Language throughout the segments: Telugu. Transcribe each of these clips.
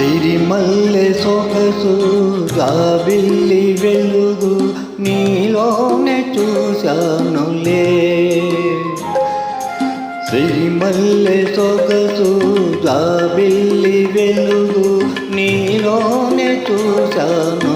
సిరిమల్లె సొగసు గాబిల్లి వెలుగు నీలోనే చూశానులే సిరిమల్లె సొగసు గాబిల్లి వెలుగు నీలోనే చూశాను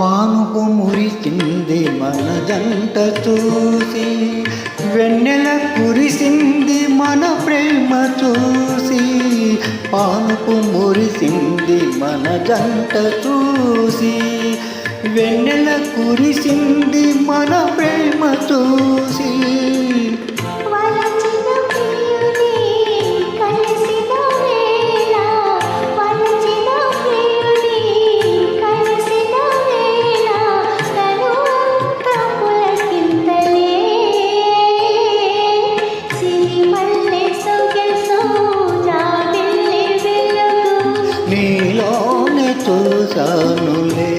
పానుపు మురిసింది మన జంట చూసి వెన్నెల కురిసింది మన ప్రేమ చూసి పానుపు మురిసింది మన జంట చూసి వెన్నెల కురిసింది మన ప్రేమ చూసి. నీలోనే చూశానులే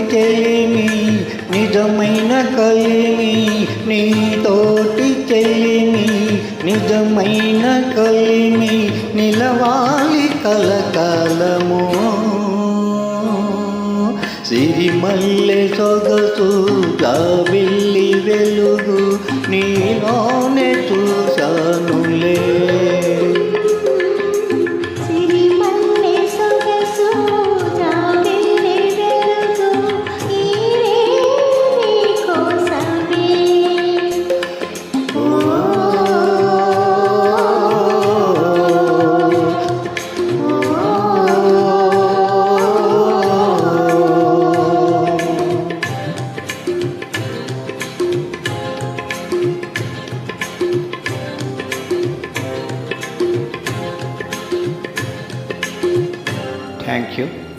నీతోటి నిజమైన కలిమి నీతోటి చెలిమి నిజమైన కలిమి నిలవాలి కలకాలము. సిరిమల్లె సొగసు జాబ Thank you.